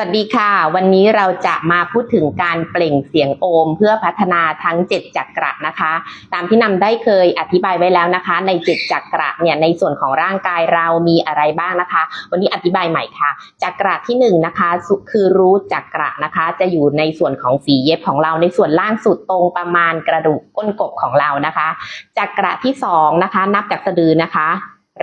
สวัสดีค่ะ วันนี้เราจะมาพูดถึงการเปล่งเสียงโอม เพื่อพัฒนาทั้ง 7 จักระนะคะ ตามที่นำได้เคยอธิบายไว้แล้วนะคะ ใน 7 จักระเนี่ยในส่วนของร่างกายเรามีอะไรบ้างนะคะ วันนี้อธิบายใหม่ค่ะ จักระที่1นงนะคะคือรู้จักระนะคะ จะอยู่ในส่วนของฝีเย็บของเราในส่วนล่างสุดตรงประมาณกระดูกก้นกบของเรานะคะ จักระที่2นะคะ นับจากสะดือนะคะ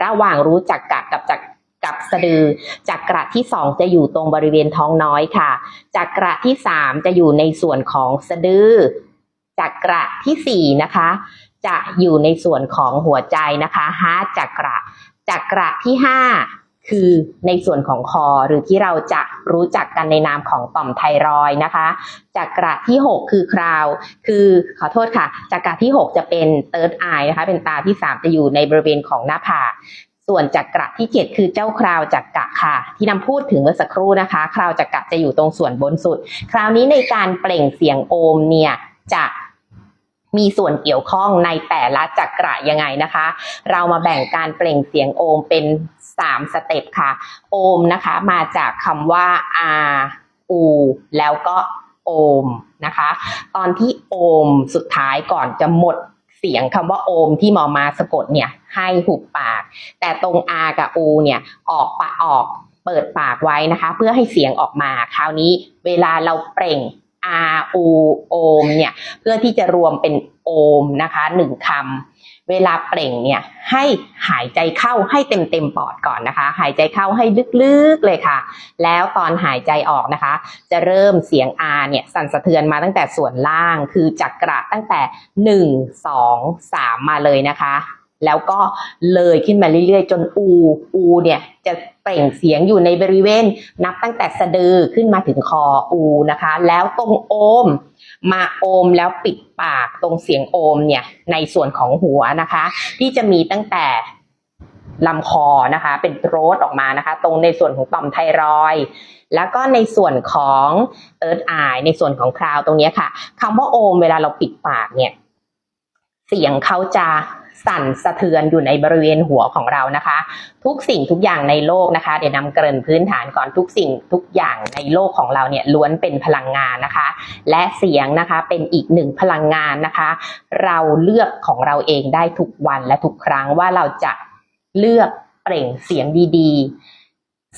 ระหว่างรู้จักกะกับจัก กับสะดือ จักระที่สองจะอยู่ตรงบริเวณท้องน้อยค่ะ จักระที่สามจะอยู่ในส่วนของสะดือ จักระที่สี่นะคะ จะอยู่ในส่วนของหัวใจนะคะห้าจักระ จักระที่ห้าคือในส่วนของคอหรือที่เราจะรู้จักกันในนามของต่อมไทรอยนะคะจักระที่หกคือคราว คือขอโทษค่ะจักระที่หกจะเป็นเติร์ดไอนะคะเป็นตาที่สามจะอยู่ในบริเวณของหน้าผาก ส่วนจักระที่เจ็ดคือเจ้าคราวจักกะค่ะ ที่นำพูดถึงเมื่อสักครู่นะคะ คราวจักกะจะอยู่ตรงส่วนบนสุด คราวนี้ในการเปล่งเสียงโอมเนี่ยจะมีส่วนเกี่ยวข้องในแต่ละจักระยังไงนะคะ เรามาแบ่งการเปล่งเสียงโอมเป็นสามสเต็ปค่ะ โอมนะคะมาจากคำว่าอาอูแล้วก็โอมนะคะ ตอนที่โอมสุดท้ายก่อนจะหมด เสียงคำว่าโอมที่หมอมาสะกดเนี่ยให้หุบปาก แต่ตรงอากับอูเนี่ยออกปะออกเปิดปากไว้นะคะ เพื่อให้เสียงออกมา คราวนี้เวลาเราเปล่ง อาอูโอมเนี่ยเพื่อที่จะรวมเป็นโอมนะคะหนึ่งคำเวลาเปล่งเนี่ยให้หายใจเข้าให้เต็มเต็มปอดก่อนนะคะ หายใจเข้าให้ลึกๆเลยค่ะ แล้วตอนหายใจออกนะคะ จะเริ่มเสียง R เนี่ยสั่นสะเทือนมาตั้งแต่ส่วนล่างคือจักระตั้งแต่หนึ่งสองสามมาเลยนะคะ แล้วก็เลยขึ้นมาเรื่อยๆ จนอู อูเนี่ยจะเปล่งเสียงอยู่ในบริเวณ นับตั้งแต่สะดือขึ้นมาถึงคออูนะคะ แล้วตรงโอม มาโอมแล้วปิดปากตรงเสียงโอมเนี่ยในส่วนของหัวนะคะ ที่จะมีตั้งแต่ลำคอนะคะ เป็นโรสออกมานะคะ ตรงในส่วนของต่อมไทรอยแล้วก็ในส่วนของเอิร์ธอายในส่วนของคราวตรงนี้ค่ะคำว่าโอมเวลาเราปิดปากเนี่ย เสียงเขาจะ สั่นสะเทือนอยู่ในบริเวณหัวของเรานะคะ ทุกสิ่งทุกอย่างในโลกนะคะ เดี๋ยวนำเกริ่นพื้นฐานก่อนทุกสิ่งทุกอย่างในโลกของเราเนี่ยล้วนเป็นพลังงานนะคะ และเสียงนะคะเป็นอีกหนึ่งพลังงานนะคะ เราเลือกของเราเองได้ทุกวันและทุกครั้งว่าเราจะเลือกเปล่งเสียงดีๆ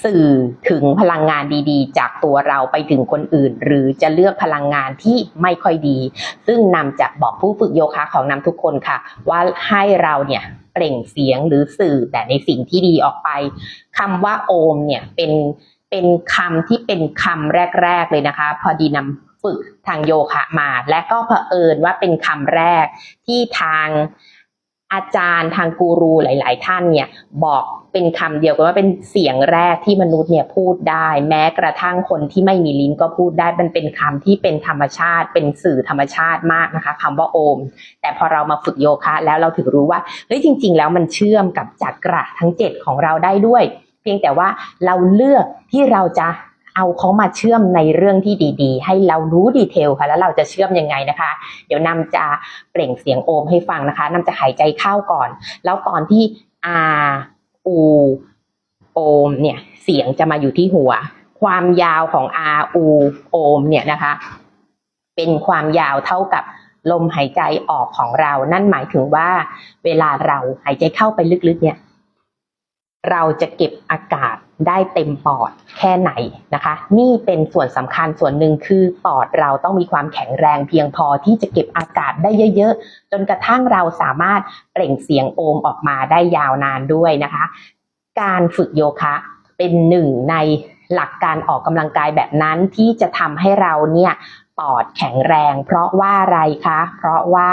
สื่อถึงพลังงานดีๆ จากตัวเราไปถึงคนอื่น หรือจะเลือกพลังงานที่ไม่ค่อยดี ซึ่งนำจะบอกผู้ฝึกโยคะของนำทุกคนค่ะ ว่าให้เราเนี่ยเปล่งเสียงหรือสื่อแต่ในสิ่งที่ดีออกไปคำว่าโอมเนี่ยเป็นเป็นคำที่เป็นคำแรก ๆเลยนะคะ พอดีนำฝึกทางโยคะมา และก็เผอิญว่าเป็นคำแรกที่ทาง อาจารย์ทางกูรูหลาย ๆ ท่านเนี่ยบอกเป็นคำเดียวกันว่าเป็นเสียงแรกที่มนุษย์เนี่ยพูดได้ แม้กระทั่งคนที่ไม่มีลิ้นก็พูดได้มันเป็นคำที่เป็นธรรมชาติ เป็นสื่อธรรมชาติมากนะคะคำว่าโอม แต่พอเรามาฝึกโยคะ แล้วเราถึงรู้ว่าเฮ้ยจริง ๆ แล้วมันเชื่อมกับจักระทั้ง 7 ของเราได้ด้วย เพียงแต่ว่าเราเลือกที่เราจะ เอาเขามาเชื่อมในเรื่องที่ดีๆ ให้เรารู้ดีเทลค่ะ แล้วเราจะเชื่อมยังไงนะคะ เดี๋ยวนำจะเปล่งเสียงโอมให้ฟังนะคะนำจะหายใจเข้าก่อน แล้วตอนที่อาอูโอมเนี่ยเสียงจะมาอยู่ที่หัว ความยาวของอาอูโอมเนี่ยนะคะ เป็นความยาวเท่ากับลมหายใจออกของเรา นั่นหมายถึงว่าเวลาเราหายใจเข้าไปลึกๆเนี่ย เราจะเก็บอากาศ ได้เต็มปอดแค่ไหนนะคะ นี่เป็นส่วนสำคัญส่วนหนึ่งคือปอดเราต้องมีความแข็งแรงเพียงพอที่จะเก็บอากาศได้เยอะๆ จนกระทั่งเราสามารถเปล่งเสียงโอมออกมาได้ยาวนานด้วยนะคะ การฝึกโยคะเป็นหนึ่งในหลักการออกกำลังกายแบบนั้นที่จะทำให้เราเนี่ยปอดแข็งแรง เพราะว่าอะไรคะ เพราะว่า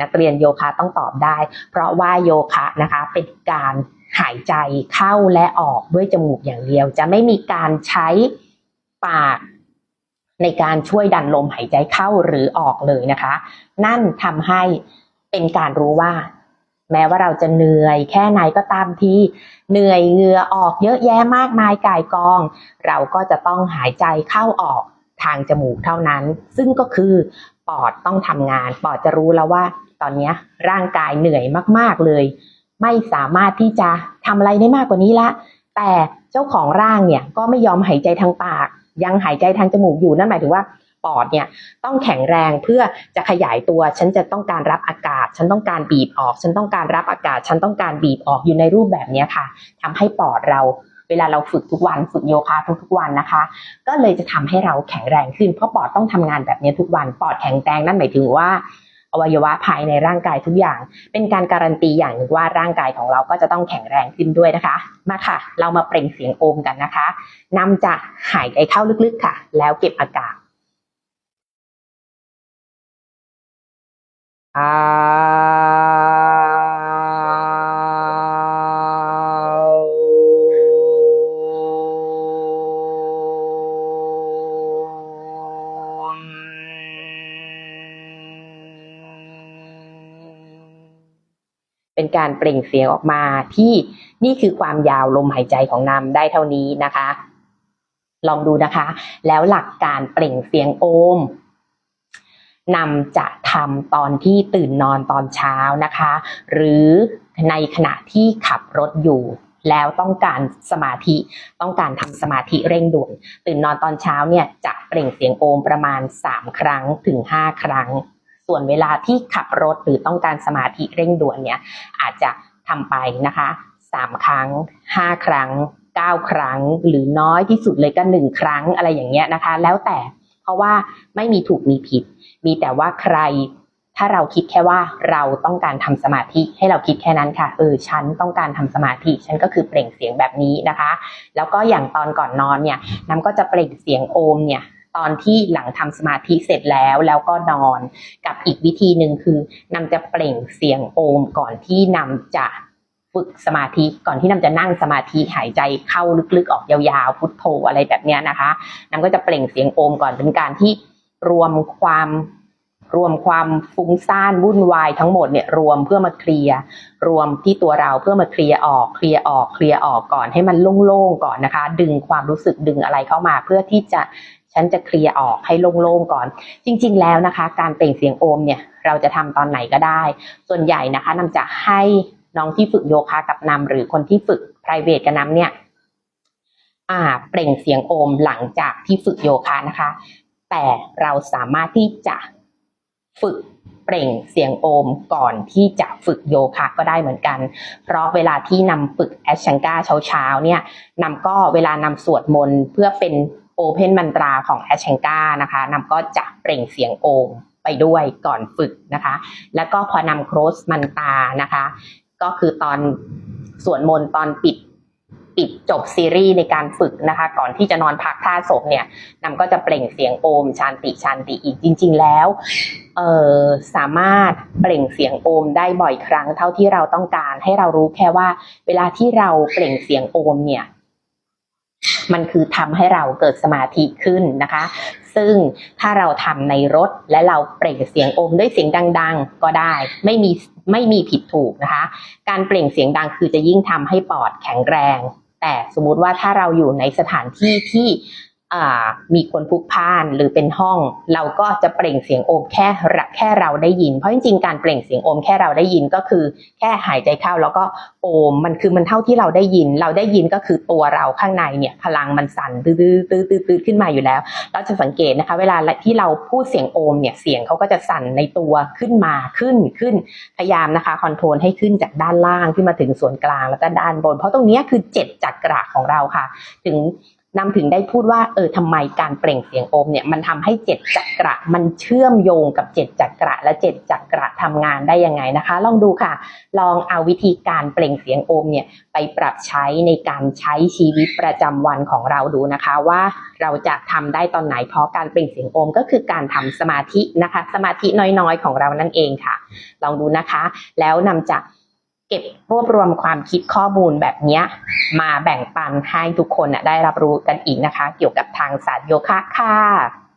นักเรียนโยคะต้องตอบได้ เพราะว่าโยคะนะคะเป็นการ หายใจเข้าและออกด้วยจมูกอย่างเดียว จะไม่มีการใช้ปากในการช่วยดันลมหายใจเข้าหรือออกเลยนะคะ นั่นทำให้เป็นการรู้ว่า แม้ว่าเราจะเหนื่อยแค่ไหนก็ตามทีเหนื่อยเหงื่อออกเยอะแยะมากมายกายกอง เราก็จะต้องหายใจเข้าออกทางจมูกเท่านั้น ซึ่งก็คือปอดต้องทำงาน ปอดจะรู้แล้วว่า ตอนนี้ร่างกายเหนื่อยมาก ๆเลย ไม่สามารถที่จะทำอะไรได้มากกว่านี้ละ แต่เจ้าของร่างเนี่ยก็ไม่ยอมหายใจทางปาก ยังหายใจทางจมูกอยู่นั่นหมายถึงว่าปอดเนี่ยต้องแข็งแรงเพื่อจะขยายตัว ฉันจะต้องการรับอากาศ ฉันต้องการบีบออก ฉันต้องการรับอากาศ ฉันต้องการบีบออกอยู่ในรูปแบบนี้ค่ะทำให้ปอดเราเวลาเราฝึกทุกวันฝึกโยคะทุกๆวันนะคะ ก็เลยจะทำให้เราแข็งแรงขึ้นเพราะปอดต้องทำงานแบบนี้ทุกวันปอดแข็งแรงนั่นหมายถึงว่า อวัยวะภายในร่างกายทุกอย่าง เป็นการการันตีอย่างหนึ่งว่าร่างกายของเราก็จะต้องแข็งแรงขึ้นด้วยนะคะ มาค่ะ เรามาเปล่งเสียงโอมกันนะคะนำจะหายใจเข้าลึกๆค่ะ แล้วเก็บอากาศอ่า การเปล่งเสียงออกมาที่นี่คือความยาวลมหายใจของนำได้เท่านี้นะคะ ลองดูนะคะ แล้วหลักการเปล่งเสียงโอมนำจะทำตอนที่ตื่นนอนตอนเช้านะคะ หรือในขณะที่ขับรถอยู่ แล้วต้องการสมาธิต้องการทำสมาธิเร่งด่วน ตื่นนอนตอนเช้าเนี่ยจะเปล่งเสียงโอมประมาณ 3 ครั้งถึง 5 ครั้ง ส่วนเวลาที่ขับรถหรือต้องการสมาธิเร่งด่วนเนี่ยอาจจะทำไปนะคะ3ครั้ง5ครั้ง9ครั้ง หรือน้อยที่สุดเลยก็1ครั้งอะไรอย่างเงี้ยนะคะ แล้วแต่เพราะว่าไม่มีถูกมีผิด มีแต่ว่าใครถ้าเราคิดแค่ว่าเราต้องการทำสมาธิให้เราคิดแค่นั้นค่ะเออฉันต้องการทำสมาธิ ฉันก็คือเปล่งเสียงแบบนี้นะคะ แล้วก็อย่างตอนก่อนนอนเนี่ยน้ำก็จะเปล่งเสียงโอมเนี่ย ตอนที่หลังทำสมาธิเสร็จแล้วแล้วก็นอนกับอีกวิธีหนึ่งคือนำจะเปล่งเสียงโอมก่อนที่นำจะฝึกสมาธิก่อนที่นำจะนั่งสมาธิหายใจเข้าลึกๆออกยาวๆ พุทโธอะไรแบบเนี้ยนะคะนำก็จะเปล่งเสียงโอมก่อนเป็นการที่รวมความ รวมความฟุ้งซ่านวุ่นวายทั้งหมดเนี่ยรวมเพื่อมาเคลียร์รวมที่ตัวเราเพื่อมาเคลียร์ออกเคลียร์ออกเคลียร์ออกก่อนให้มันโล่งๆก่อนนะคะ ดึงความรู้สึกดึงอะไรเข้ามาเพื่อที่จะฉันจะเคลียร์ออกให้โล่งๆก่อน จริง ๆ แล้วนะคะ การเปล่งเสียงโอมเนี่ยเราจะทำตอนไหนก็ได้ ส่วนใหญ่นะคะนำจะให้น้องที่ฝึกโยคะกับนำหรือคนที่ฝึก private กับนำเนี่ยอ่าเปล่งเสียงโอมหลังจากที่ฝึกโยคะนะคะ แต่เราสามารถที่จะ ฝึกเปล่งเสียงโอมก่อนที่จะฝึกโยคะก็ได้เหมือนกัน เพราะเวลาที่นำฝึกแอชชังกาเช้าๆเนี่ยนำก็เวลานำสวดมนต์เพื่อเป็นโอเพนมันตราของแอชชังกานะคะนำก็จะเปล่งเสียงโอมไปด้วยก่อนฝึกนะคะ แล้วก็พอนำโครสมันตานะคะ ก็คือตอนสวดมนต์ตอนปิด ปิดจบซีรีส์ในการฝึกนะคะ ก่อนที่จะนอนพักท่าศพเนี่ยนำก็จะเปล่งเสียงโอมชานติชานติอีกจริง ๆ แล้วเออสามารถเปล่งเสียงโอมได้บ่อยครั้งเท่าที่เราต้องการ ให้เรารู้แค่ว่า เวลาที่เราเปล่งเสียงโอมเนี่ยมันคือทำให้เราเกิดสมาธิขึ้นนะคะ ซึ่งถ้าเราทำในรถและเราเปล่งเสียงโอมด้วยเสียงดัง ๆ ก็ได้ ไม่มีไม่มีผิดถูกนะคะ การเปล่งเสียงดังคือจะยิ่งทำให้ปอดแข็งแรง แต่สมมุติว่าถ้าเราอยู่ในสถานที่ที่ มีคนพลุกพ่านหรือเป็นห้อง เราก็จะเปล่งเสียงโอมแค่แค่เราได้ยิน เพราะจริงๆการเปล่งเสียงโอมแค่เราได้ยินก็คือ แค่หายใจเข้าแล้วก็โอมมันคือมันเท่าที่เราได้ยิน เราได้ยินก็คือตัวเราข้างในเนี่ยพลังมันสั่นตื้อตื้อตื้อตื้อขึ้นมาอยู่แล้ว เราจะสังเกตนะคะ เวลาที่เราพูดเสียงโอมเนี่ยเสียงเขาก็จะสั่นในตัวขึ้นมาขึ้นขึ้นพยายามนะคะคอนโทรลให้ขึ้นจากด้านล่างขึ้นมาถึงส่วนกลางแล้วก็ด้านบน เพราะตรงนี้คือเจ็ดจักระของเราค่ะ ถึง นำถึงได้พูดว่าเออทำไมการเปล่งเสียงโอมเนี่ยมันทำให้เจ็ดจักระมันเชื่อมโยงกับเจ็ดจักระและเจ็ดจักระทำงานได้ยังไงนะคะ ลองดูค่ะ ลองเอาวิธีการเปล่งเสียงโอมเนี่ยไปปรับใช้ในการใช้ชีวิตประจำวันของเราดูนะคะว่าเราจะทำได้ตอนไหนเพราะการเปล่งเสียงโอมก็คือการทำสมาธินะคะ สมาธิน้อยๆของเรานั่นเองค่ะ ลองดูนะคะ แล้วนำจะ เก็บรวบรวมความคิดข้อมูลแบบนี้มาแบ่งปันให้ทุกคนได้รับรู้กันอีกนะคะ เกี่ยวกับทางศาสตร์โยคะค่ะ